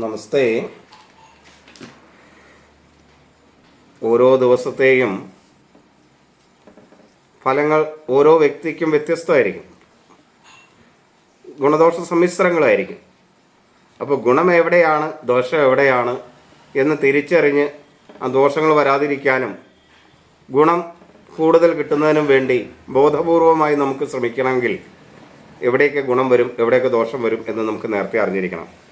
നമസ്തേ. ഓരോ ദിവസത്തെയും ഫലങ്ങൾ ഓരോ വ്യക്തിക്കും വ്യത്യസ്തമായിരിക്കും. ഗുണദോഷ സമ്മിശ്രങ്ങളായിരിക്കും. അപ്പോൾ ഗുണം എവിടെയാണ് ദോഷം എവിടെയാണ് എന്ന് തിരിച്ചറിഞ്ഞ് ആ ദോഷങ്ങൾ വരാതിരിക്കാനും ഗുണം കൂടുതൽ കിട്ടുന്നതിനും വേണ്ടി ബോധപൂർവമായി നമുക്ക് ശ്രമിക്കണമെങ്കിൽ എവിടെയൊക്കെ ഗുണം വരും എവിടെയൊക്കെ ദോഷം വരും എന്ന് നമുക്ക് നേരത്തെ അറിഞ്ഞിരിക്കണം.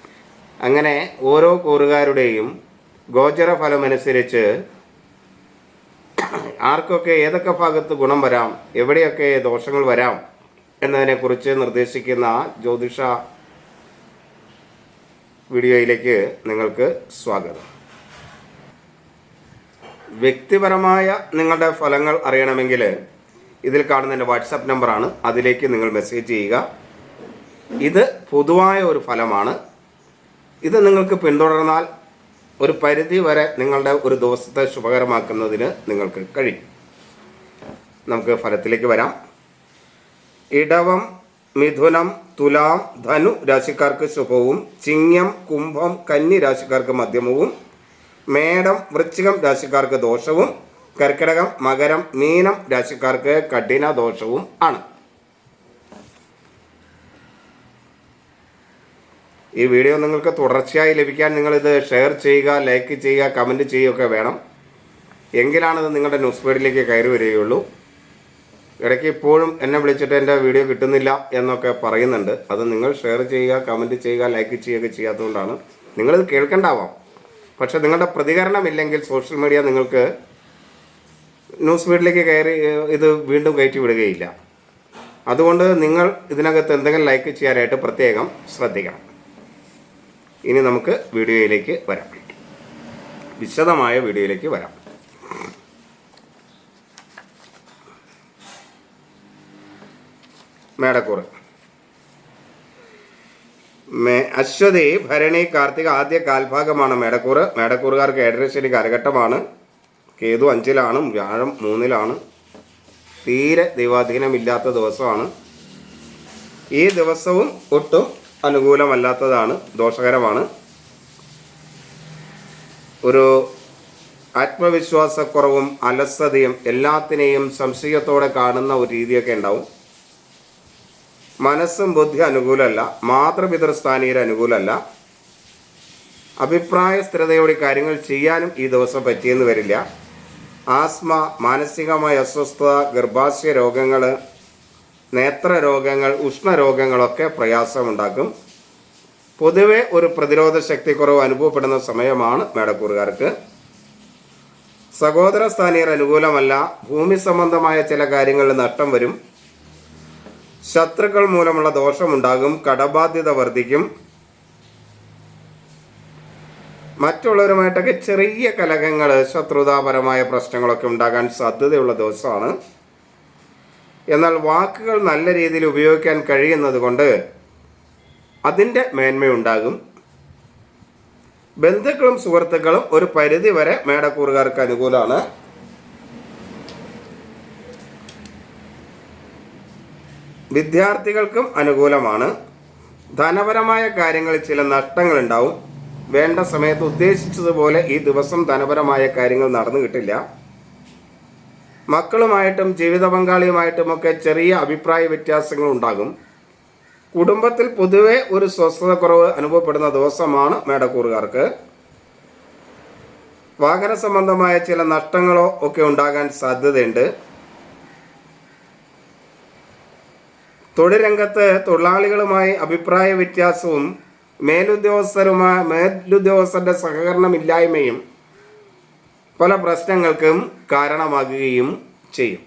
അങ്ങനെ ഓരോ കൂറുകാരുടെയും ഗോചര ഫലമനുസരിച്ച് ആർക്കൊക്കെ ഏതൊക്കെ ഭാഗത്ത് ഗുണം വരാം എവിടെയൊക്കെ ദോഷങ്ങൾ വരാം എന്നതിനെക്കുറിച്ച് നിർദ്ദേശിക്കുന്ന ജ്യോതിഷ വീഡിയോയിലേക്ക് നിങ്ങൾക്ക് സ്വാഗതം. വ്യക്തിപരമായ നിങ്ങളുടെ ഫലങ്ങൾ അറിയണമെങ്കിൽ ഇതിൽ കാണുന്ന എന്റെ വാട്സപ്പ് നമ്പറാണ്. അതിലേക്ക് നിങ്ങൾ മെസ്സേജ് ചെയ്യുക. ഇത് പൊതുവായ ഒരു ഫലമാണ്. ഇത് നിങ്ങൾക്ക് പിന്തുടർന്നാൽ ഒരു പരിധി വരെ നിങ്ങളുടെ ഒരു ദിവസത്തെ ശുഭകരമാക്കുന്നതിന് നിങ്ങൾക്ക് കഴിയും. നമുക്ക് ഫലത്തിലേക്ക് വരാം. ഇടവം മിഥുനം തുലാം ധനു രാശിക്കാർക്ക് ശുഭവും ചിങ്ങം കുംഭം കന്നി രാശിക്കാർക്ക് മധ്യമവും മേടം വൃശ്ചികം രാശിക്കാർക്ക് ദോഷവും കർക്കിടകം മകരം മീനം രാശിക്കാർക്ക് കഠിന ദോഷവും ആണ്. ഈ വീഡിയോ നിങ്ങൾക്ക് തുടർച്ചയായി ലഭിക്കാൻ നിങ്ങളിത് ഷെയർ ചെയ്യുക ലൈക്ക് ചെയ്യുക കമന്റ് ചെയ്യുകയൊക്കെ വേണം. എങ്കിലാണിത് നിങ്ങളുടെ ന്യൂസ് ഫീഡിലേക്ക് കയറി വരികയുള്ളൂ. ഇടയ്ക്ക് ഇപ്പോഴും എന്നെ വിളിച്ചിട്ട് എന്റെ വീഡിയോ കിട്ടുന്നില്ല എന്നൊക്കെ പറയുന്നുണ്ട്. അത് നിങ്ങൾ ഷെയർ ചെയ്യുക കമന്റ് ചെയ്യുക ലൈക്ക് ചെയ്യുകയൊക്കെ ചെയ്യാത്തതുകൊണ്ടാണ്. നിങ്ങളിത് കേൾക്കണ്ടാവാം. പക്ഷേ നിങ്ങളുടെ പ്രതികരണം ഇല്ലെങ്കിൽ സോഷ്യൽ മീഡിയ നിങ്ങൾക്ക് ന്യൂസ് ഫീഡിലേക്ക് കയറി ഇത് വീണ്ടും കയറ്റി വിടുകയില്ല. അതുകൊണ്ട് നിങ്ങൾ ഇതിനകത്ത് എന്തെങ്കിലും ലൈക്ക് ചെയ്യാനായിട്ട് പ്രത്യേകം ശ്രദ്ധിക്കണം. ഇനി നമുക്ക് വീഡിയോയിലേക്ക് വരാം. വിശദമായ വീഡിയോയിലേക്ക് വരാം. മേടക്കൂറ്. മേ അശ്വതി ഭരണി കാർത്തിക ആദ്യ കാൽഭാഗമാണ് മേടക്കൂറ്. മേടക്കൂറുകാർക്ക് ഏഴരശ്ശേരി കാലഘട്ടമാണ് കേതു അഞ്ചിലാണ് വ്യാഴം മൂന്നിലാണ്. തീരെ ദൈവാധീനമില്ലാത്ത ദിവസമാണ്. ഈ ദിവസവും ഒട്ടും അനുകൂലമല്ലാത്തതാണ് ദോഷകരമാണ്. ഒരു ആത്മവിശ്വാസക്കുറവും അലസതയും എല്ലാത്തിനെയും സംശയത്തോടെ കാണുന്ന ഒരു രീതിയൊക്കെ ഉണ്ടാവും. മനസ്സും ബുദ്ധി അനുകൂലമല്ല മാതൃപിതൃസ്ഥാനീയർ അനുകൂലമല്ല. അഭിപ്രായ സ്ഥിരതയോടെ കാര്യങ്ങൾ ചെയ്യാനും ഈ ദിവസം പറ്റിയെന്ന് വരില്ല. ആസ്മ മാനസികമായ അസ്വസ്ഥത ഗർഭാശയ രോഗങ്ങൾ നേത്രരോഗങ്ങൾ ഉഷ്ണരോഗങ്ങളൊക്കെ പ്രയാസമുണ്ടാക്കും. പൊതുവെ ഒരു പ്രതിരോധ ശക്തിക്കുറവ് അനുഭവപ്പെടുന്ന സമയമാണ് മേടക്കൂറുകാർക്ക്. സഹോദര സ്ഥാനീയർ അനുകൂലമല്ല ഭൂമി സംബന്ധമായ ചില കാര്യങ്ങളിൽ നഷ്ടം വരും. ശത്രുക്കൾ മൂലമുള്ള ദോഷമുണ്ടാകും കടബാധ്യത വർദ്ധിക്കും. മറ്റുള്ളവരുമായിട്ടൊക്കെ ചെറിയ കലഹങ്ങൾ ശത്രുതാപരമായ പ്രശ്നങ്ങളൊക്കെ ഉണ്ടാകാൻ സാധ്യതയുള്ള ദിവസമാണ്. എന്നാൽ വാക്കുകൾ നല്ല രീതിയിൽ ഉപയോഗിക്കാൻ കഴിയുന്നത് കൊണ്ട് അതിന്റെ മേന്മയുണ്ടാകും. ബന്ധുക്കളും സുഹൃത്തുക്കളും ഒരു പരിധി വരെ മേടക്കൂറുകാർക്ക് അനുകൂലമാണ്. വിദ്യാർത്ഥികൾക്കും അനുകൂലമാണ്. ധനപരമായ കാര്യങ്ങളിൽ ചില നഷ്ടങ്ങൾ ഉണ്ടാവും വേണ്ട സമയത്ത് ഉദ്ദേശിച്ചതുപോലെ ഈ ദിവസം ധനപരമായ കാര്യങ്ങൾ നടന്നു കിട്ടില്ല മക്കളുമായിട്ടും ജീവിത പങ്കാളിയുമായിട്ടുമൊക്കെ ചെറിയ അഭിപ്രായ വ്യത്യാസങ്ങൾ ഉണ്ടാകും. കുടുംബത്തിൽ പൊതുവെ ഒരു സ്വസ്ഥത കുറവ് അനുഭവപ്പെടുന്ന ദിവസമാണ് മേടക്കൂറുകാർക്ക്. വാഹന സംബന്ധമായ ചില നഷ്ടങ്ങളോ ഒക്കെ ഉണ്ടാകാൻ സാധ്യതയുണ്ട്. തൊഴിൽ രംഗത്ത് തൊഴിലാളികളുമായി അഭിപ്രായ വ്യത്യാസവും മേലുദ്യോഗസ്ഥരുമായി മേലുദ്യോഗസ്ഥരുടെ സഹകരണമില്ലായ്മയും പല പ്രശ്നങ്ങൾക്കും കാരണമാകുകയും ചെയ്യും.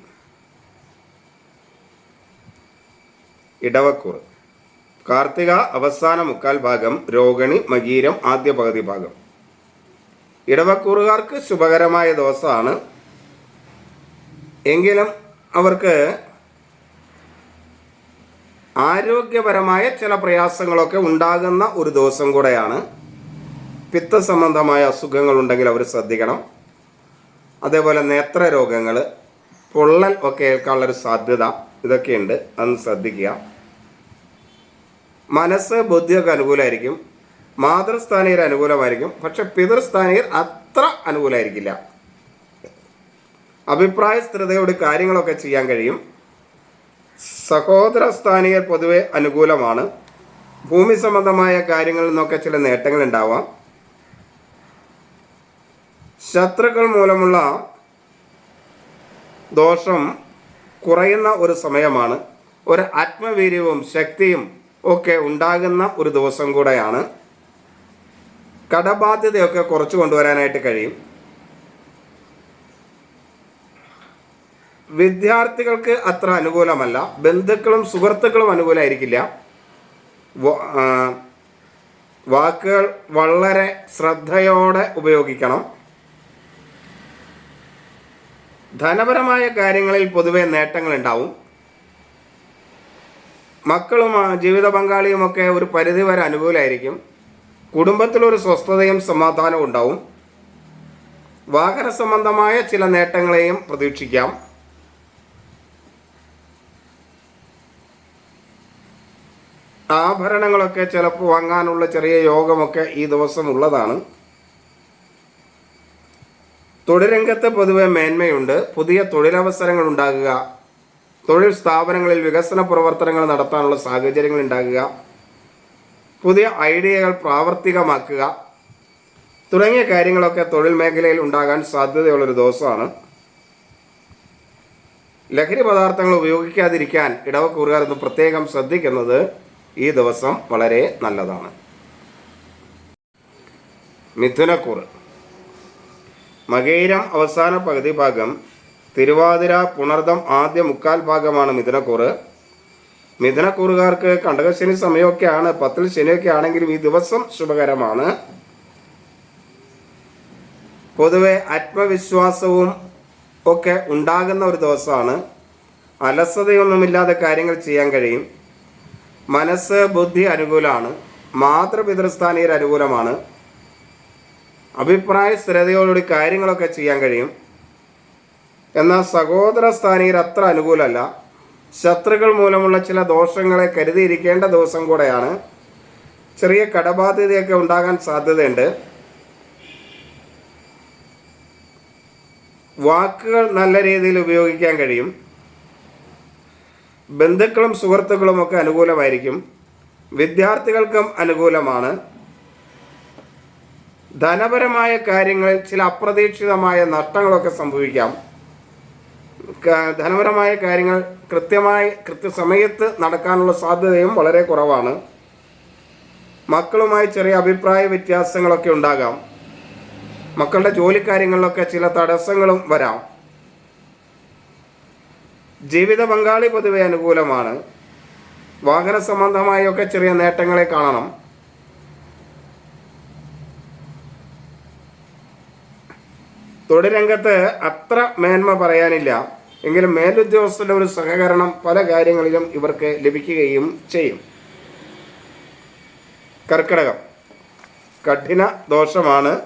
ഇടവക്കൂർ. കാർത്തിക അവസാന മുക്കാൽ ഭാഗം രോഗിണി മകീരം ആദ്യ പകുതി ഭാഗം. ഇടവക്കൂറുകാർക്ക് ശുഭകരമായ ദിവസമാണ്. എങ്കിലും അവർക്ക് ആരോഗ്യപരമായ ചില പ്രയാസങ്ങളൊക്കെ ഉണ്ടാകുന്ന ഒരു ദിവസം കൂടെയാണ്. പിത്ത സംബന്ധമായ അസുഖങ്ങൾ ഉണ്ടെങ്കിൽ അവർ ശ്രദ്ധിക്കണം. അതേപോലെ നേത്ര രോഗങ്ങൾ പൊള്ളൽ ഒക്കെ ഏൽക്കാനുള്ളൊരു സാധ്യത ഇതൊക്കെയുണ്ട്. അതൊന്ന് ശ്രദ്ധിക്കുക. മനസ്സ് ബുദ്ധിയൊക്കെ അനുകൂലമായിരിക്കും. മാതൃസ്ഥാനീയർ അനുകൂലമായിരിക്കും. പക്ഷെ പിതൃസ്ഥാനീയർ അത്ര അനുകൂലമായിരിക്കില്ല. അഭിപ്രായ സ്ഥിരതയോട് കാര്യങ്ങളൊക്കെ ചെയ്യാൻ കഴിയും. സഹോദര സ്ഥാനീയർ പൊതുവെ അനുകൂലമാണ്. ഭൂമി സംബന്ധമായ കാര്യങ്ങളിൽ നിന്നൊക്കെ ചില നേട്ടങ്ങൾ ഉണ്ടാവാം ശത്രുക്കൾ മൂലമുള്ള ദോഷം കുറയുന്ന ഒരു സമയമാണ്. ഒരു ആത്മവീര്യവും ശക്തിയും ഒക്കെ ഉണ്ടാകുന്ന ഒരു ദിവസം കൂടെയാണ്. കടബാധ്യതയൊക്കെ കുറച്ച് കൊണ്ടുവരാനായിട്ട് കഴിയും. വിദ്യാർത്ഥികൾക്ക് അത്ര അനുകൂലമല്ല. ബന്ധുക്കളും സുഹൃത്തുക്കളും അനുകൂലമായിരിക്കില്ല വാക്കുകൾ വളരെ ശ്രദ്ധയോടെ ഉപയോഗിക്കണം. ധനപരമായ കാര്യങ്ങളിൽ പൊതുവെ നേട്ടങ്ങളുണ്ടാവും. മക്കളും ജീവിത പങ്കാളിയുമൊക്കെ ഒരു പരിധിവരെ അനുകൂലമായിരിക്കും കുടുംബത്തിലൊരു സ്വസ്ഥതയും സമാധാനവും ഉണ്ടാവും. വാഹന സംബന്ധമായ ചില നേട്ടങ്ങളെയും പ്രതീക്ഷിക്കാം. ആഭരണങ്ങളൊക്കെ ചിലപ്പോൾ വാങ്ങാനുള്ള ചെറിയ യോഗമൊക്കെ ഈ ദിവസം ഉള്ളതാണ്. തൊഴിൽ രംഗത്ത് പൊതുവെ മേന്മയുണ്ട്. പുതിയ തൊഴിലവസരങ്ങൾ ഉണ്ടാകുക. തൊഴിൽ സ്ഥാപനങ്ങളിൽ വികസന പ്രവർത്തനങ്ങൾ നടത്താനുള്ള സാഹചര്യങ്ങൾ ഉണ്ടാകുക. പുതിയ ഐഡിയകൾ പ്രാവർത്തികമാക്കുക. തുടങ്ങിയ കാര്യങ്ങളൊക്കെ തൊഴിൽ മേഖലയിൽ ഉണ്ടാകാൻ സാധ്യതയുള്ളൊരു ദിവസമാണ്. ലഹരി പദാർത്ഥങ്ങൾ ഉപയോഗിക്കാതിരിക്കാൻ ഇടവക്കൂറുകാർ ഒന്ന് പ്രത്യേകം ശ്രദ്ധിക്കുന്നത് ഈ ദിവസം വളരെ നല്ലതാണ്. മിഥുനക്കൂറ്. മകേരം അവസാന പകുതി ഭാഗം തിരുവാതിര പുണർദം ആദ്യ മുക്കാൽ ഭാഗമാണ് മിഥുനക്കൂറ്. മിഥുനക്കൂറുകാർക്ക് കണ്ടകശനി സമയമൊക്കെയാണ് പത്തിൽ ശനിയൊക്കെ ആണെങ്കിലും ഈ ദിവസം ശുഭകരമാണ്. പൊതുവെ ആത്മവിശ്വാസവും ഒക്കെ ഉണ്ടാകുന്ന ഒരു ദിവസമാണ്. അലസതയൊന്നുമില്ലാതെ കാര്യങ്ങൾ ചെയ്യാൻ കഴിയും. മനസ്സ് ബുദ്ധി അനുകൂലമാണ്. മാതൃപിതൃസ്ഥാനീയർ അനുകൂലമാണ് അഭിപ്രായ സ്ഥിരതയോടുകൂടി കാര്യങ്ങളൊക്കെ ചെയ്യാൻ കഴിയും. എന്നാൽ സഹോദര സ്ഥാനീയർ അത്ര അനുകൂലമല്ല. ശത്രുക്കൾ മൂലമുള്ള ചില ദോഷങ്ങളെ കരുതിയിരിക്കേണ്ട ദിവസം കൂടെയാണ് ചെറിയ കടബാധ്യതയൊക്കെ ഉണ്ടാകാൻ സാധ്യതയുണ്ട്. വാക്കുകൾ നല്ല രീതിയിൽ ഉപയോഗിക്കാൻ കഴിയും. ബന്ധുക്കളും സുഹൃത്തുക്കളും ഒക്കെ അനുകൂലമായിരിക്കും. വിദ്യാർത്ഥികൾക്കും അനുകൂലമാണ്. ധനപരമായ കാര്യങ്ങളിൽ ചില അപ്രതീക്ഷിതമായ നഷ്ടങ്ങളൊക്കെ സംഭവിക്കാം. ധനപരമായ കാര്യങ്ങൾ കൃത്യമായി കൃത്യസമയത്ത് നടക്കാനുള്ള സാധ്യതയും വളരെ കുറവാണ്. മക്കളുമായി ചെറിയ അഭിപ്രായ വ്യത്യാസങ്ങളൊക്കെ ഉണ്ടാകാം. മക്കളുടെ ജോലിക്കാര്യങ്ങളിലൊക്കെ ചില തടസ്സങ്ങളും വരാം. ജീവിത പങ്കാളി പൊതുവെ അനുകൂലമാണ്. വാഹന സംബന്ധമായൊക്കെ ചെറിയ നേട്ടങ്ങളെ കാണണം. തൊഴിൽ രംഗത്ത് അത്ര മേന്മ പറയാനില്ല. എങ്കിലും മേലുദ്യോഗസ്ഥരുടെ ഒരു സഹകരണം പല കാര്യങ്ങളിലും ഇവർക്ക് ലഭിക്കുകയും ചെയ്യും. കർക്കിടകം. കഠിന ദോഷമാണ്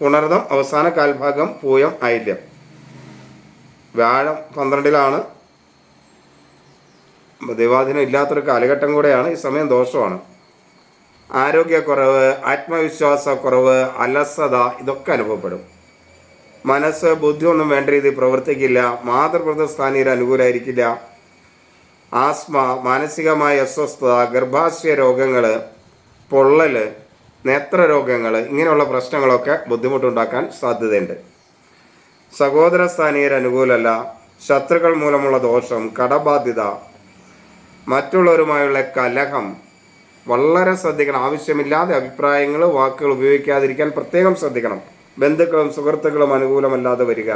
പുണർദം അവസാന കാൽഭാഗം പൂയം ആയില്യം വ്യാഴം പന്ത്രണ്ടിലാണ്. ദൈവാധീനം ഇല്ലാത്തൊരു കാലഘട്ടം കൂടെയാണ് ഈ സമയം ദോഷമാണ്. ആരോഗ്യക്കുറവ് ആത്മവിശ്വാസക്കുറവ് അലസത ഇതൊക്കെ അനുഭവപ്പെടും. മനസ്സ് ബുദ്ധിയൊന്നും വേണ്ട രീതിയിൽ പ്രവർത്തിക്കില്ല. മാതൃപ്രതസ്ഥാനീയർ അനുകൂലമായിരിക്കില്ല ആസ്മ മാനസികമായ അസ്വസ്ഥത ഗർഭാശയ രോഗങ്ങൾ പൊള്ളൽ നേത്രരോഗങ്ങൾ ഇങ്ങനെയുള്ള പ്രശ്നങ്ങളൊക്കെ ബുദ്ധിമുട്ടുണ്ടാക്കാൻ സാധ്യതയുണ്ട്. സഹോദര സ്ഥാനീയർ അനുകൂലമല്ല ശത്രുക്കൾ മൂലമുള്ള ദോഷം കടബാധ്യത മറ്റുള്ളവരുമായുള്ള കലഹം വളരെ ശ്രദ്ധിക്കണം. ആവശ്യമില്ലാതെ അഭിപ്രായങ്ങൾ വാക്കുകൾ ഉപയോഗിക്കാതിരിക്കാൻ പ്രത്യേകം ശ്രദ്ധിക്കണം. ബന്ധുക്കളും സുഹൃത്തുക്കളും അനുകൂലമല്ലാതെ വരിക.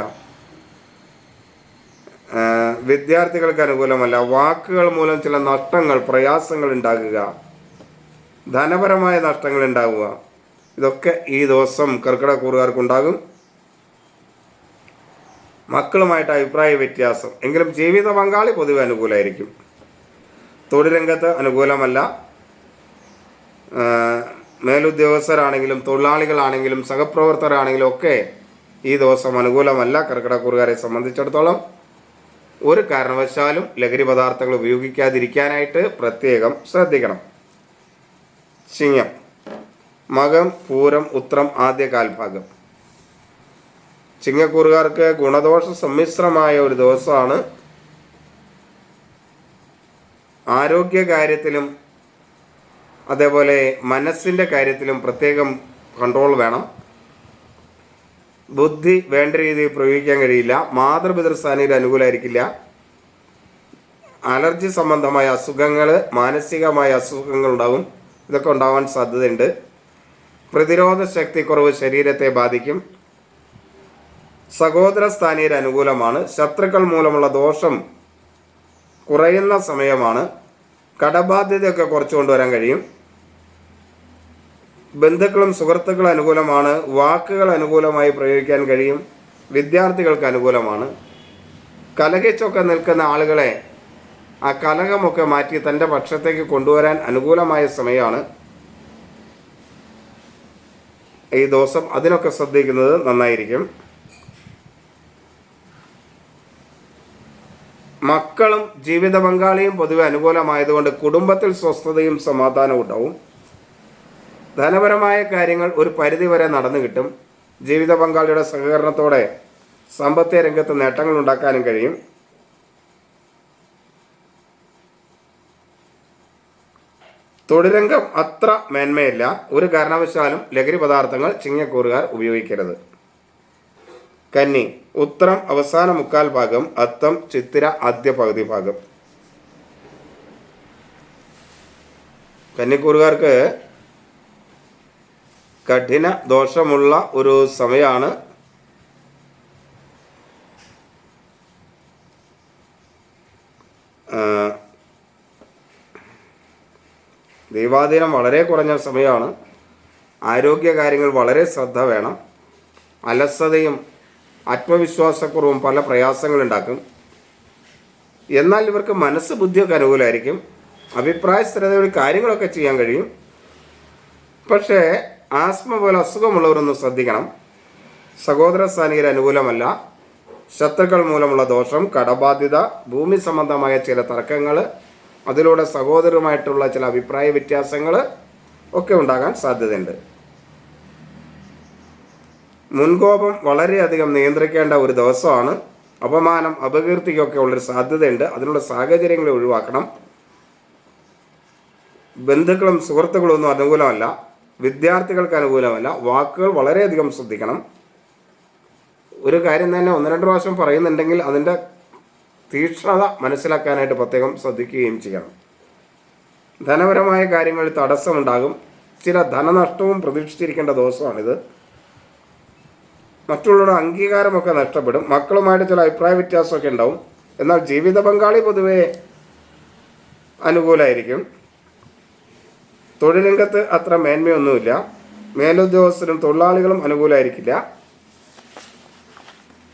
വിദ്യാർത്ഥികൾക്ക് അനുകൂലമല്ല. വാക്കുകൾ മൂലം ചില നഷ്ടങ്ങൾ പ്രയാസങ്ങൾ ഉണ്ടാകുക. ധനപരമായ നഷ്ടങ്ങൾ ഉണ്ടാകുക ഇതൊക്കെ ഈ ദിവസം കർക്കിടകൂറുകാർക്കുണ്ടാകും മക്കളുമായിട്ട് അഭിപ്രായ വ്യത്യാസം. എങ്കിലും ജീവിത പങ്കാളി പൊതുവെ അനുകൂലമായിരിക്കും തൊഴിൽ രംഗത്ത് അനുകൂലമല്ല. മേലുദ്യോഗസ്ഥരാണെങ്കിലും തൊഴിലാളികളാണെങ്കിലും സഹപ്രവർത്തകരാണെങ്കിലും ഒക്കെ ഈ ദിവസം അനുകൂലമല്ല. കർക്കിടക്കൂറുകാരെ സംബന്ധിച്ചിടത്തോളം ഒരു കാരണവശാലും ലഹരി പദാർത്ഥങ്ങൾ ഉപയോഗിക്കാതിരിക്കാനായിട്ട് പ്രത്യേകം ശ്രദ്ധിക്കണം. ചിങ്ങം മകം പൂരം ഉത്രം ആദ്യ കാൽഭാഗം. ചിങ്ങക്കൂറുകാർക്ക് ഗുണദോഷ സമ്മിശ്രമായ ഒരു ദിവസമാണ്. ആരോഗ്യ കാര്യത്തിലും അതേപോലെ മനസ്സിന്റെ കാര്യത്തിലും പ്രത്യേകം കൺട്രോൾ വേണം. ബുദ്ധി വേണ്ട രീതിയിൽ പ്രയോഗിക്കാൻ കഴിയില്ല. മാതൃപിതൃസ്ഥാനിയിൽ അനുകൂലമായിരിക്കില്ല അലർജി സംബന്ധമായ അസുഖങ്ങൾ മാനസികമായ അസുഖങ്ങൾ ഉണ്ടാവും. ഇതൊക്കെ ഉണ്ടാവാൻ സാധ്യതയുണ്ട്. പ്രതിരോധ ശക്തി കുറവ് ശരീരത്തെ ബാധിക്കും. സഹോദര സ്ഥാനീയർ അനുകൂലമാണ്. ശത്രുക്കൾ മൂലമുള്ള ദോഷം കുറയുന്ന സമയമാണ്. കടബാധ്യതയൊക്കെ കുറച്ചു കൊണ്ടുവരാൻ കഴിയും. ബന്ധുക്കളും സുഹൃത്തുക്കളും അനുകൂലമാണ്. വാക്കുകൾ അനുകൂലമായി പ്രയോഗിക്കാൻ കഴിയും. വിദ്യാർത്ഥികൾക്ക് അനുകൂലമാണ്. കലഹിച്ചൊക്കെ നിൽക്കുന്ന ആളുകളെ ആ കലഹമൊക്കെ മാറ്റി തന്റെ പക്ഷത്തേക്ക് കൊണ്ടുവരാൻ അനുകൂലമായ സമയമാണ് ഈ ദിവസം. അതിനൊക്കെ ശ്രദ്ധിക്കുന്നത് നന്നായിരിക്കും. മക്കളും ജീവിത പങ്കാളിയും പൊതുവെ അനുകൂലമായതുകൊണ്ട് കുടുംബത്തിൽ സ്വസ്ഥതയും സമാധാനവും ഉണ്ടാവും. ധനപരമായ കാര്യങ്ങൾ ഒരു പരിധിവരെ നടന്നു കിട്ടും. ജീവിത പങ്കാളിയുടെ സഹകരണത്തോടെ സാമ്പത്തിക രംഗത്ത് നേട്ടങ്ങൾ ഉണ്ടാക്കാനും കഴിയും. തൊഴിലംഗം അത്ര മേന്മയില്ല. ഒരു കാരണവശാലും ലഹരി പദാർത്ഥങ്ങൾ ചിങ്ങക്കൂറുകാർ ഉപയോഗിക്കരുത്. കന്നി ഉത്തരം അവസാന മുക്കാൽ ഭാഗം അത്തം ചിത്തിര ആദ്യ പകുതി ഭാഗം. കന്നിക്കൂറുകാർക്ക് കഠിന ദോഷമുള്ള ഒരു സമയമാണ് ദൈവാധീനം വളരെ കുറഞ്ഞ സമയമാണ് ആരോഗ്യ കാര്യങ്ങൾ വളരെ ശ്രദ്ധ വേണം. അലസതയും ആത്മവിശ്വാസക്കുറവും പല പ്രയാസങ്ങളുണ്ടാക്കും. എന്നാൽ ഇവർക്ക് മനസ്സ് ബുദ്ധിയൊക്കെ അനുകൂലമായിരിക്കും അഭിപ്രായ സ്ഥിരതയോടെ കാര്യങ്ങളൊക്കെ ചെയ്യാൻ കഴിയും. പക്ഷേ ആസ്മ പോലെ അസുഖമുള്ളവരൊന്ന് ശ്രദ്ധിക്കണം. സഹോദര സ്ഥാനികർ അനുകൂലമല്ല. ശത്രുക്കൾ മൂലമുള്ള ദോഷം കടബാധ്യത ഭൂമി സംബന്ധമായ ചില തർക്കങ്ങൾ അതിലൂടെ സഹോദരമായിട്ടുള്ള ചില അഭിപ്രായ വ്യത്യാസങ്ങൾ ഒക്കെ ഉണ്ടാകാൻ സാധ്യതയുണ്ട്. മുൻകോപം വളരെയധികം നിയന്ത്രിക്കേണ്ട ഒരു ദിവസമാണ്. അപമാനം അപകീർത്തിക്കൊക്കെ ഉള്ളൊരു സാധ്യതയുണ്ട്. അതിനുള്ള സാഹചര്യങ്ങളെ ഒഴിവാക്കണം. ബന്ധുക്കളും സുഹൃത്തുക്കളും ഒന്നും അനുകൂലമല്ല. വിദ്യാർത്ഥികൾക്ക് അനുകൂലമല്ല. വാക്കുകൾ വളരെയധികം ശ്രദ്ധിക്കണം. ഒരു കാര്യം തന്നെ ഒന്ന് രണ്ട് പ്രാവശ്യം പറയുന്നുണ്ടെങ്കിൽ അതിന്റെ തീക്ഷ്ണത മനസ്സിലാക്കാനായിട്ട് പ്രത്യേകം ശ്രദ്ധിക്കുകയും ചെയ്യണം. ധനപരമായ കാര്യങ്ങളിൽ തടസ്സമുണ്ടാകും. ചില ധനനഷ്ടവും പ്രതീക്ഷിച്ചിരിക്കേണ്ട ദിവസമാണിത്. മറ്റുള്ളവരുടെ അംഗീകാരമൊക്കെ നഷ്ടപ്പെടും. മക്കളുമായിട്ട് ചില അഭിപ്രായ വ്യത്യാസമൊക്കെ ഉണ്ടാവും. എന്നാൽ ജീവിത പങ്കാളി പൊതുവെ അനുകൂലമായിരിക്കും തൊഴിലംഗത്ത് അത്ര മേന്മയൊന്നുമില്ല. മേലുദ്യോഗസ്ഥരും തൊഴിലാളികളും അനുകൂലമായിരിക്കില്ല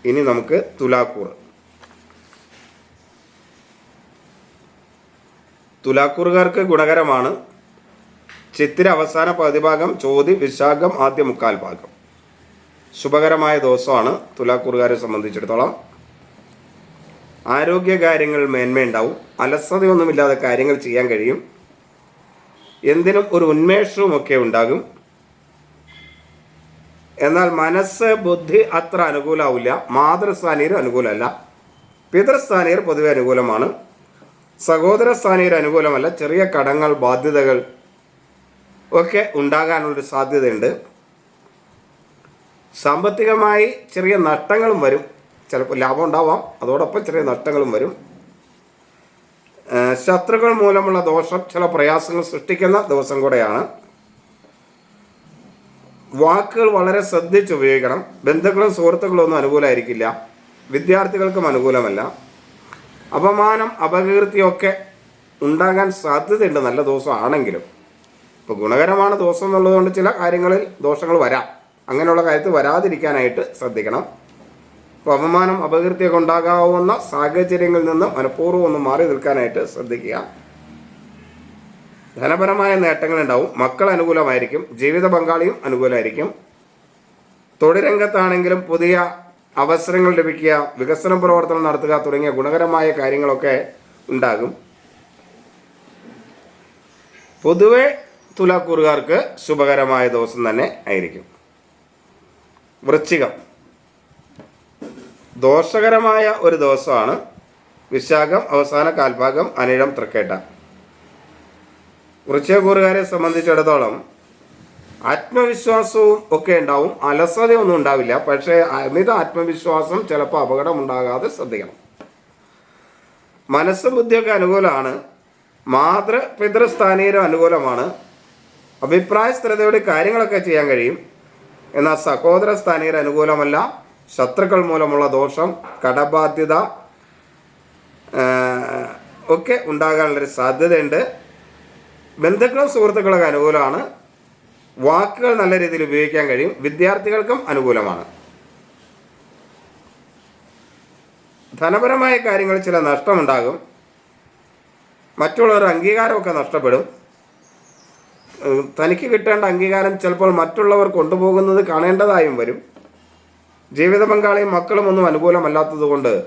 ഇനി നമുക്ക് തുലാക്കൂർ തുലാക്കൂറുകാർക്ക് ഗുണകരമാണ് ചിത്തിര അവസാന പതിഭാഗം ചോതി വിശാഖം ആദ്യ മുക്കാൽ ഭാഗം. ശുഭകരമായ ദിവസമാണ് തുലാക്കൂറുകാരെ സംബന്ധിച്ചിടത്തോളം. ആരോഗ്യ കാര്യങ്ങൾ മേന്മയുണ്ടാവും അലസതയൊന്നുമില്ലാതെ കാര്യങ്ങൾ ചെയ്യാൻ കഴിയും. എന്തിനും ഒരു ഉന്മേഷവും ഒക്കെ ഉണ്ടാകും. എന്നാൽ മനസ്സ് ബുദ്ധി അത്ര അനുകൂലാവില്ല. മാതൃസ്ഥാനീയർ അനുകൂലമല്ല. പിതൃസ്ഥാനീയർ പൊതുവെ അനുകൂലമാണ്. സഹോദര സ്ഥാനീയർ അനുകൂലമല്ല. ചെറിയ കടങ്ങൾ ബാധ്യതകൾ ഒക്കെ ഉണ്ടാകാനുള്ളൊരു സാധ്യതയുണ്ട്. സാമ്പത്തികമായി ചെറിയ നഷ്ടങ്ങളും വരും. ചിലപ്പോൾ ലാഭം ഉണ്ടാവാം. അതോടൊപ്പം ചെറിയ നഷ്ടങ്ങളും വരും. ശത്രുക്കൾ മൂലമുള്ള ദോഷം ചില പ്രയാസങ്ങൾ സൃഷ്ടിക്കുന്ന ദിവസം കൂടെയാണ്. വാക്കുകൾ വളരെ ശ്രദ്ധിച്ച് ഉപയോഗിക്കണം. ബന്ധുക്കളും സുഹൃത്തുക്കളും ഒന്നും അനുകൂലമായിരിക്കില്ല വിദ്യാർത്ഥികൾക്കും അനുകൂലമല്ല. അപമാനം അപകീർത്തിയൊക്കെ ഉണ്ടാകാൻ സാധ്യതയുണ്ട് നല്ല ദിവസമാണെങ്കിലും. ഇപ്പോൾ ഗുണകരമാണ് ദിവസം എന്നുള്ളതുകൊണ്ട് ചില കാര്യങ്ങളിൽ ദോഷങ്ങൾ വരാം. അങ്ങനെയുള്ള കാര്യത്തിൽ വരാതിരിക്കാനായിട്ട് ശ്രദ്ധിക്കണം. അപ്പോൾ അപമാനം അപകീർത്തിയൊക്കെ ഉണ്ടാകാവുന്ന സാഹചര്യങ്ങളിൽ നിന്ന് മനഃപൂർവം ഒന്ന് മാറി നിൽക്കാനായിട്ട് ശ്രദ്ധിക്കുക. ധനപരമായ നേട്ടങ്ങൾ നേട്ടങ്ങളുണ്ടാവും മക്കൾ അനുകൂലമായിരിക്കും. ജീവിത പങ്കാളിയും അനുകൂലമായിരിക്കും. തൊഴിലംഗത്താണെങ്കിലും പുതിയ അവസരങ്ങൾ ലഭിക്കുക വികസന പ്രവർത്തനം നടത്തുക തുടങ്ങിയ ഗുണകരമായ കാര്യങ്ങളൊക്കെ ഉണ്ടാകും. പൊതുവെ തുലാക്കൂറുകാർക്ക് ശുഭകരമായ ദിവസം തന്നെ ആയിരിക്കും. വൃശ്ചികം. ദോഷകരമായ ഒരു ദിവസമാണ് വിശാഖം അവസാന കാൽഭാഗം അനിഴം തൃക്കേട്ട. വൃശ്ചികക്കൂറുകാരെ സംബന്ധിച്ചിടത്തോളം ആത്മവിശ്വാസവും ഒക്കെ ഉണ്ടാവും. അലസതയൊന്നും ഉണ്ടാവില്ല. പക്ഷേ അമിത ആത്മവിശ്വാസം ചിലപ്പോൾ അപകടം ഉണ്ടാകാതെ ശ്രദ്ധിക്കണം. മനസ്സും ബുദ്ധിയൊക്കെ അനുകൂലമാണ്. മാതൃ പിതൃസ്ഥാനീയരും അനുകൂലമാണ്. അഭിപ്രായ സ്ഥിരതയോടെ കാര്യങ്ങളൊക്കെ ചെയ്യാൻ കഴിയും. എന്നാൽ സഹോദര സ്ഥാനീയർ അനുകൂലമല്ല. ശത്രുക്കൾ മൂലമുള്ള ദോഷം കടബാധ്യത ഒക്കെ ഉണ്ടാകാനുള്ളൊരു സാധ്യതയുണ്ട്. ബന്ധുക്കളും സുഹൃത്തുക്കളൊക്കെ അനുകൂലമാണ്. വാക്കുകൾ നല്ല രീതിയിൽ ഉപയോഗിക്കാൻ കഴിയും. വിദ്യാർത്ഥികൾക്കും അനുകൂലമാണ്. ധനപരമായ കാര്യങ്ങളിൽ ചില നഷ്ടമുണ്ടാകും. മറ്റുള്ളവർ അംഗീകാരമൊക്കെ നഷ്ടപ്പെടും. തനിക്ക് കിട്ടേണ്ട അംഗീകാരം ചിലപ്പോൾ മറ്റുള്ളവർ കൊണ്ടുപോകുന്നത് കാണേണ്ടതായും വരും. ജീവിത പങ്കാളിയും മക്കളും ഒന്നും അനുകൂലമല്ലാത്തതുകൊണ്ട്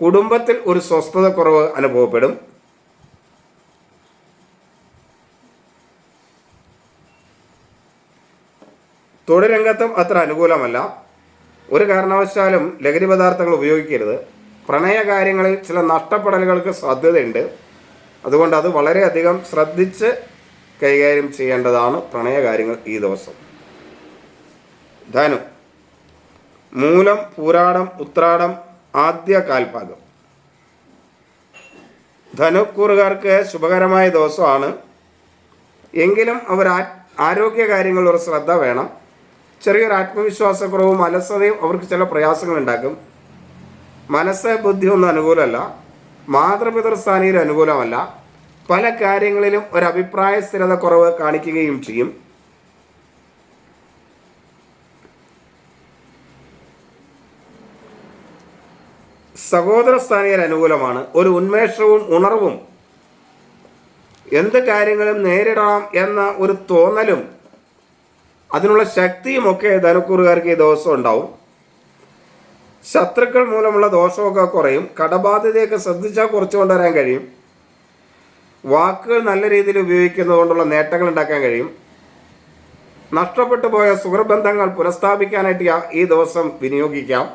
കുടുംബത്തിൽ ഒരു സ്വസ്ഥത കുറവ് അനുഭവപ്പെടും. തൊഴിലരംഗത്തും അത്ര അനുകൂലമല്ല. ഒരു കാരണവശാലും ലഹരി പദാർത്ഥങ്ങൾ ഉപയോഗിക്കരുത്. പ്രണയകാര്യങ്ങളിൽ ചില നഷ്ടപ്പെടലുകൾക്ക് സാധ്യതയുണ്ട്. അതുകൊണ്ട് അത് വളരെയധികം ശ്രദ്ധിച്ച് കൈകാര്യം ചെയ്യേണ്ടതാണ് പ്രണയകാര്യങ്ങൾ ഈ ദിവസം. ധനു. മൂലം പൂരാടം ഉത്രാടം ആദ്യ കാൽഭാഗം. ധനുക്കൂറുകാർക്ക് ശുഭകരമായ ദിവസമാണ്. എങ്കിലും അവർ ആരോഗ്യ കാര്യങ്ങളിൽ ഒരു ശ്രദ്ധ വേണം. ചെറിയൊരു ആത്മവിശ്വാസക്കുറവും അലസതയും അവർക്ക് ചില പ്രയാസങ്ങൾ ഉണ്ടാക്കും. മനസ്സ് ബുദ്ധിയൊന്നും അനുകൂലമല്ല. മാതൃപിതൃസ്ഥാനിയിൽ അനുകൂലമല്ല. പല കാര്യങ്ങളിലും ഒരു അഭിപ്രായ സ്ഥിരത കുറവ് കാണിക്കുകയും ചെയ്യും. സഹോദര സ്ഥാനീയർ അനുകൂലമാണ്. ഒരു ഉന്മേഷവും ഉണർവും എന്ത് കാര്യങ്ങളും നേരിടണം എന്ന ഒരു തോന്നലും അതിനുള്ള ശക്തിയും ഒക്കെ ധനുക്കൂറുകാർക്ക് ഈ ദിവസം ഉണ്ടാവും. ശത്രുക്കൾ മൂലമുള്ള ദോഷമൊക്കെ കുറയും. കടബാധ്യതയൊക്കെ ശ്രദ്ധിച്ചാൽ കുറച്ചുകൊണ്ടുവരാൻ കഴിയും. വാക്കുകൾ നല്ല രീതിയിൽ ഉപയോഗിക്കുന്നത് കൊണ്ടുള്ള നേട്ടങ്ങൾ ഉണ്ടാക്കാൻ കഴിയും. നഷ്ടപ്പെട്ടു പോയ സുഹൃബന്ധങ്ങൾ പുനഃസ്ഥാപിക്കാനായിട്ട് ഈ ദിവസം വിനിയോഗിക്കാം.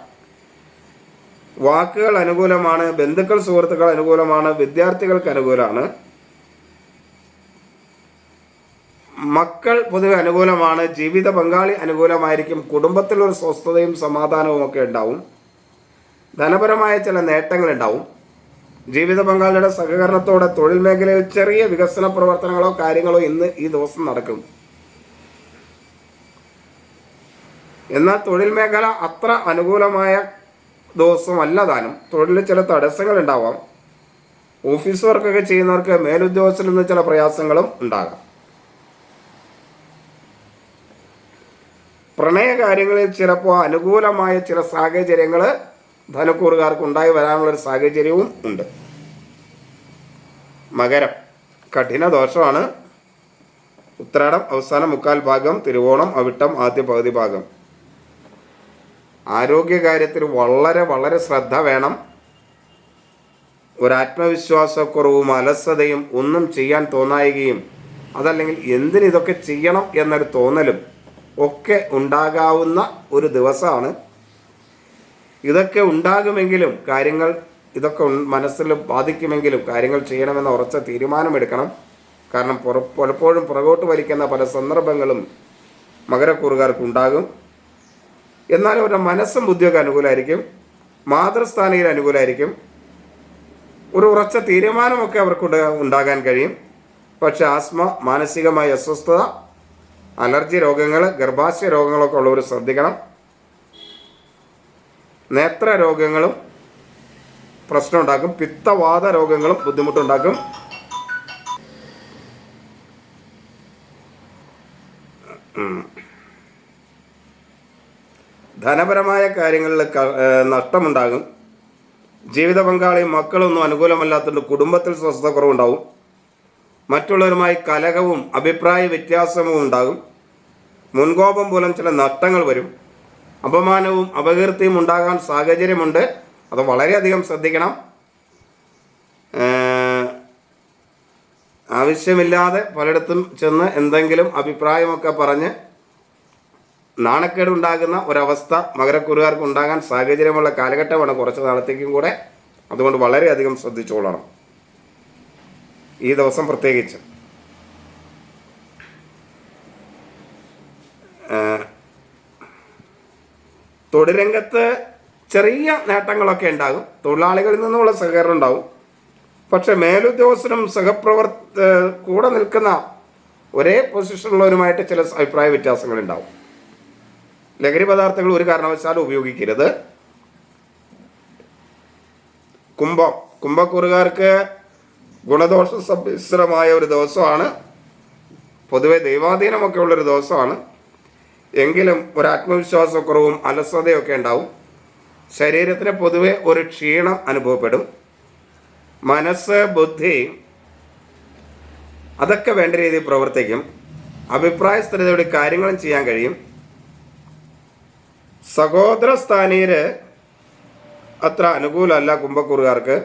വാക്കുകൾ അനുകൂലമാണ് ബന്ധുക്കൾ സുഹൃത്തുക്കൾ അനുകൂലമാണ് വിദ്യാർത്ഥികൾക്ക് അനുകൂലമാണ്. മക്കൾ പൊതുവെ അനുകൂലമാണ് ജീവിത പങ്കാളി അനുകൂലമായിരിക്കും കുടുംബത്തിലൊരു സ്വസ്ഥതയും സമാധാനവും ഒക്കെ ഉണ്ടാവും. ധനപരമായ ചില നേട്ടങ്ങൾ ഉണ്ടാവും. ജീവിത പങ്കാളിയുടെ സഹകരണത്തോടെ തൊഴിൽ മേഖലയിൽ ചെറിയ വികസന പ്രവർത്തനങ്ങളോ കാര്യങ്ങളോ ഇന്ന് ഈ ദിവസം നടക്കും. എന്നാൽ തൊഴിൽ മേഖല അത്ര അനുകൂലമായ ദിവസമല്ല താനും. തൊഴിലിൽ ചില തടസ്സങ്ങൾ ഉണ്ടാവാം. ഓഫീസ് വർക്കൊക്കെ ചെയ്യുന്നവർക്ക് മേലുദ്യോഗസ്ഥരിൽ നിന്ന് ചില പ്രയാസങ്ങളും ഉണ്ടാകാം. പ്രണയ കാര്യങ്ങളിൽ ചിലപ്പോൾ അനുകൂലമായ ചില സാഹചര്യങ്ങൾ ധനക്കൂറുകാർക്ക് ഉണ്ടായി വരാനുള്ളൊരു സാഹചര്യവും ഉണ്ട്. മകരം. കഠിന ദോഷമാണ്. ഉത്രാടം അവസാന മുക്കാൽ ഭാഗം തിരുവോണം അവിട്ടം ആദ്യ പകുതി ഭാഗം. ആരോഗ്യകാര്യത്തിൽ വളരെ വളരെ ശ്രദ്ധ വേണം. ഒരാത്മവിശ്വാസക്കുറവും അലസതയും ഒന്നും ചെയ്യാൻ തോന്നായികയും അതല്ലെങ്കിൽ എന്തിനിതൊക്കെ ചെയ്യണം എന്നൊരു തോന്നലും ഒക്കെ ഉണ്ടാകാവുന്ന ഒരു ദിവസമാണ് ഇതൊക്കെ ഉണ്ടാകുമെങ്കിലും കാര്യങ്ങൾ ഇതൊക്കെ മനസ്സിൽ ബാധിക്കുമെങ്കിലും കാര്യങ്ങൾ ചെയ്യണമെന്ന ഉറച്ച തീരുമാനമെടുക്കണം. കാരണം പലപ്പോഴും പുറകോട്ട് വലിക്കുന്ന പല സന്ദർഭങ്ങളും മകരക്കൂറുകാർക്ക് ഉണ്ടാകും. എന്നാൽ അവരുടെ മനസ്സും ബുദ്ധിയൊക്കെ അനുകൂലമായിരിക്കും മാതൃസ്ഥാനയിൽ അനുകൂലമായിരിക്കും ഒരു ഉറച്ച തീരുമാനമൊക്കെ അവർക്ക് ഉണ്ടാകാൻ കഴിയും. പക്ഷെ ആസ്മ മാനസികമായ അസ്വസ്ഥത അലർജി രോഗങ്ങൾ ഗർഭാശയ രോഗങ്ങളൊക്കെ ഉള്ളവർ ശ്രദ്ധിക്കണം. നേത്ര രോഗങ്ങളും പ്രശ്നമുണ്ടാക്കും പിത്തവാത രോഗങ്ങളും ബുദ്ധിമുട്ടുണ്ടാക്കും. ധനപരമായ കാര്യങ്ങളിൽ നഷ്ടമുണ്ടാകും. ജീവിത പങ്കാളിയും മക്കളൊന്നും അനുകൂലമല്ലാത്തതുകൊണ്ട് കുടുംബത്തിൽ സ്വസ്ഥത കുറവുണ്ടാവും. മറ്റുള്ളവരുമായി കലഹവും അഭിപ്രായ വ്യത്യാസവും ഉണ്ടാകും. മുൻകോപം മൂലം ചില നഷ്ടങ്ങൾ വരും. അപമാനവും അപകീർത്തിയും ഉണ്ടാകാൻ സാഹചര്യമുണ്ട്. അത് വളരെയധികം ശ്രദ്ധിക്കണം. ആവശ്യമില്ലാതെ പലയിടത്തും ചെന്ന് എന്തെങ്കിലും അഭിപ്രായമൊക്കെ പറഞ്ഞ് നാണക്കേടുണ്ടാകുന്ന ഒരവസ്ഥ മകരക്കുറുകാർക്ക് ഉണ്ടാകാൻ സാഹചര്യമുള്ള കാലഘട്ടമാണ് കുറച്ച് നാളത്തേക്കും കൂടെ. അതുകൊണ്ട് വളരെയധികം ശ്രദ്ധിച്ചുകൊള്ളണം ഈ ദിവസം പ്രത്യേകിച്ച്. ഏഹ്, തൊഴിൽരംഗത്ത് ചെറിയ നേട്ടങ്ങളൊക്കെ ഉണ്ടാകും. തൊഴിലാളികളിൽ നിന്നുള്ള സഹകരണം ഉണ്ടാവും പക്ഷെ മേലുദ്യോഗസ്ഥരും സഹപ്രവർത്ത കൂടെ നിൽക്കുന്ന ഒരേ പൊസിഷനിലുള്ളവരുമായിട്ട് ചില അഭിപ്രായ വ്യത്യാസങ്ങൾ ഉണ്ടാവും ലഹരി പദാർത്ഥങ്ങൾ ഒരു കാരണവശാലും ഉപയോഗിക്കരുത്. കുംഭം കുംഭക്കൂറുകാർക്ക് ഗുണദോഷ സമ്മിശ്രമായ ഒരു ദിവസമാണ്. പൊതുവെ ദൈവാധീനമൊക്കെ ഉള്ളൊരു ദിവസമാണ്. എങ്കിലും ഒരു ആത്മവിശ്വാസക്കുറവും അലസതയൊക്കെ ഉണ്ടാവും. ശരീരത്തിന് പൊതുവെ ഒരു ക്ഷീണം അനുഭവപ്പെടും. മനസ്സ് ബുദ്ധി അതൊക്കെ വേണ്ട രീതിയിൽ പ്രവർത്തിക്കും. അഭിപ്രായ സ്ഥിരതയോടെ കാര്യങ്ങളും ചെയ്യാൻ കഴിയും. സഹോദര സ്ഥാനീയര് അത്ര അനുകൂലമല്ല കുംഭക്കൂറുകാർക്ക്.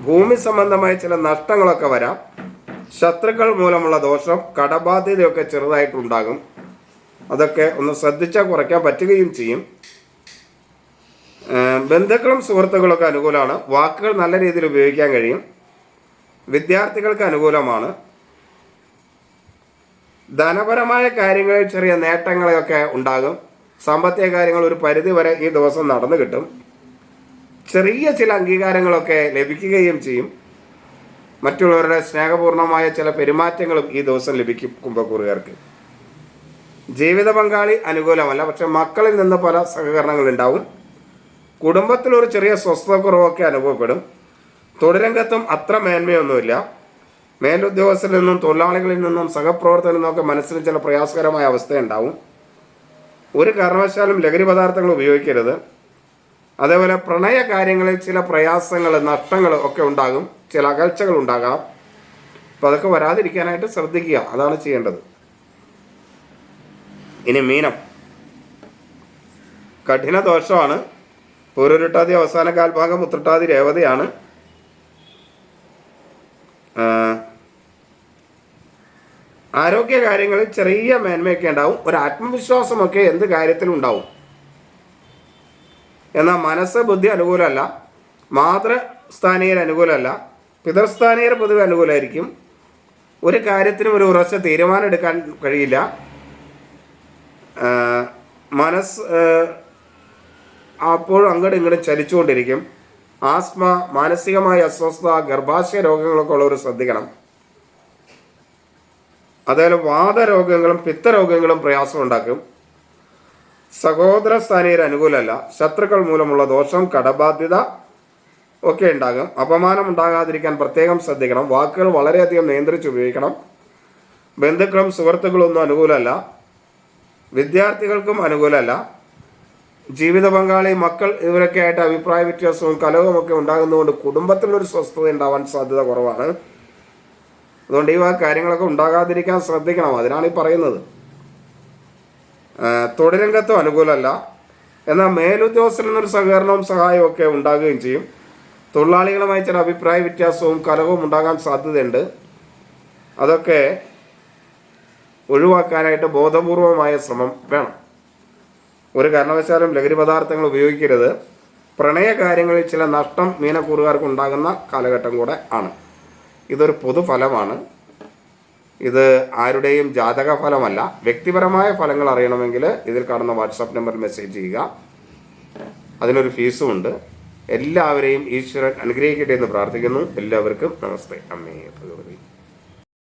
ഭൂമി സംബന്ധമായ ചില നഷ്ടങ്ങളൊക്കെ വരാം. ശത്രുക്കൾ മൂലമുള്ള ദോഷം കടബാധ്യതയൊക്കെ ചെറുതായിട്ടുണ്ടാകും. അതൊക്കെ ഒന്ന് ശ്രദ്ധിച്ചാൽ കുറയ്ക്കാൻ പറ്റുകയും ചെയ്യും. ബന്ധുക്കളും സുഹൃത്തുക്കളൊക്കെ അനുകൂലമാണ്. വാക്കുകൾ നല്ല രീതിയിൽ ഉപയോഗിക്കാൻ കഴിയും. വിദ്യാർത്ഥികൾക്ക് അനുകൂലമാണ്. ധനപരമായ കാര്യങ്ങളിൽ ചെറിയ നേട്ടങ്ങളൊക്കെ ഉണ്ടാകും. സാമ്പത്തിക കാര്യങ്ങൾ ഒരു പരിധി വരെ ഈ ദിവസം നടന്നു കിട്ടും. ചെറിയ ചില അംഗീകാരങ്ങളൊക്കെ ലഭിക്കുകയും ചെയ്യും. മറ്റുള്ളവരുടെ സ്നേഹപൂർണമായ ചില പെരുമാറ്റങ്ങളും ഈ ദിവസം ലഭിക്കും കുംഭക്കൂറുകാർക്ക്. ജീവിത പങ്കാളി അനുകൂലമല്ല. പക്ഷെ മക്കളിൽ നിന്ന് പല സഹകരണങ്ങൾ ഉണ്ടാവും കുടുംബത്തിൽ ഒരു ചെറിയ സ്വസ്ഥതക്കുറവൊക്കെ അനുഭവപ്പെടും. തൊഴിലംഗത്തും അത്ര മേന്മയൊന്നുമില്ല. മേലുദ്യോഗസ്ഥരിൽ നിന്നും തൊഴിലാളികളിൽ നിന്നും സഹപ്രവർത്തകരിൽ നിന്നൊക്കെ മനസ്സിന് ചില പ്രയാസകരമായ അവസ്ഥയുണ്ടാവും. ഒരു കാരണവശാലും ലഹരി പദാർത്ഥങ്ങൾ ഉപയോഗിക്കരുത്. അതേപോലെ പ്രണയ കാര്യങ്ങളിൽ ചില പ്രയാസങ്ങൾ നഷ്ടങ്ങൾ ഒക്കെ ഉണ്ടാകും. ചില അകൽച്ചകൾ ഉണ്ടാകാം. അപ്പോൾ അതൊക്കെ വരാതിരിക്കാനായിട്ട് ശ്രദ്ധിക്കുക. അതാണ് ചെയ്യേണ്ടത്. ഇനി മീനം. കഠിന ദോഷമാണ്. പൂരുരുട്ടാതി അവസാന കാൽഭാഗം ഉത്രട്ടാതി രേവതയാണ്. ആരോഗ്യ കാര്യങ്ങളിൽ ചെറിയ മേന്മയൊക്കെ ഉണ്ടാവും. ഒരു ആത്മവിശ്വാസമൊക്കെ എന്ത് കാര്യത്തിലും ഉണ്ടാവും. എന്നാൽ മനസ്സ് ബുദ്ധി അനുകൂലമല്ല. മാതൃസ്ഥാനീയർ അനുകൂലമല്ല. പിതൃസ്ഥാനീയർ പൊതുവെ അനുകൂലമായിരിക്കും. ഒരു കാര്യത്തിനും ഒരു ഉറച്ച തീരുമാനം എടുക്കാൻ കഴിയില്ല. മനസ്സ് അപ്പോഴും അങ്ങോട്ടും ഇങ്ങോട്ടും ചലിച്ചുകൊണ്ടിരിക്കും. ആസ്മ മാനസികമായ അസ്വസ്ഥത ഗർഭാശയ രോഗങ്ങളൊക്കെ ഉള്ളവർ ശ്രദ്ധിക്കണം. അതേപോലെ വാദരോഗങ്ങളും പിത്തരോഗങ്ങളും പ്രയാസം ഉണ്ടാക്കും സഹോദര സ്ഥാനീയർ അനുകൂലമല്ല. ശത്രുക്കൾ മൂലമുള്ള ദോഷം കടബാധ്യത ഒക്കെ ഉണ്ടാകും. അപമാനം ഉണ്ടാകാതിരിക്കാൻ പ്രത്യേകം ശ്രദ്ധിക്കണം. വാക്കുകൾ വളരെയധികം നിയന്ത്രിച്ച് ഉപയോഗിക്കണം. ബന്ധുക്കളും സുഹൃത്തുക്കളും ഒന്നും അനുകൂലമല്ല. വിദ്യാർത്ഥികൾക്കും അനുകൂലമല്ല. ജീവിത പങ്കാളി മക്കൾ ഇവരൊക്കെ ആയിട്ട് അഭിപ്രായ വ്യത്യാസവും കലഹവും ഒക്കെ ഉണ്ടാകുന്നതുകൊണ്ട് കുടുംബത്തിലൊരു സ്വസ്ഥത ഉണ്ടാവാൻ സാധ്യത കുറവാണ്. അതുകൊണ്ട് ഈ കാര്യങ്ങളൊക്കെ ഉണ്ടാകാതിരിക്കാൻ ശ്രദ്ധിക്കണം. അതിനാണ് ഈ പറയുന്നത്. തൊഴിലംഗത്വം അനുകൂലമല്ല. എന്നാൽ മേലുദ്യോഗസ്ഥരിൽ നിന്നൊരു സഹകരണവും സഹായവും ഒക്കെ ഉണ്ടാകുകയും ചെയ്യും. തൊഴിലാളികളുമായി ചില അഭിപ്രായ വ്യത്യാസവും കലഹവും ഉണ്ടാകാൻ സാധ്യതയുണ്ട്. അതൊക്കെ ഒഴിവാക്കാനായിട്ട് ബോധപൂർവമായ ശ്രമം വേണം. ഒരു കാരണവശാലും ലഹരി പദാർത്ഥങ്ങൾ ഉപയോഗിക്കരുത്. പ്രണയ കാര്യങ്ങളിൽ ചില നഷ്ടം മീനക്കൂറുകാർക്ക് ഉണ്ടാകുന്ന കാലഘട്ടം കൂടെ ആണ്. ഇതൊരു പൊതുഫലമാണ്. ഇത് ആരുടെയും ജാതക ഫലമല്ല. വ്യക്തിപരമായ ഫലങ്ങൾ അറിയണമെങ്കിൽ ഇതിൽ കാണുന്ന വാട്സാപ്പ് നമ്പറിൽ മെസ്സേജ് ചെയ്യുക. അതിനൊരു ഫീസും ഉണ്ട്. എല്ലാവരെയും ഈശ്വരൻ അനുഗ്രഹിക്കട്ടെ എന്ന് പ്രാർത്ഥിക്കുന്നു. എല്ലാവർക്കും നമസ്തേ. അമ്മേ ഭഗവതി.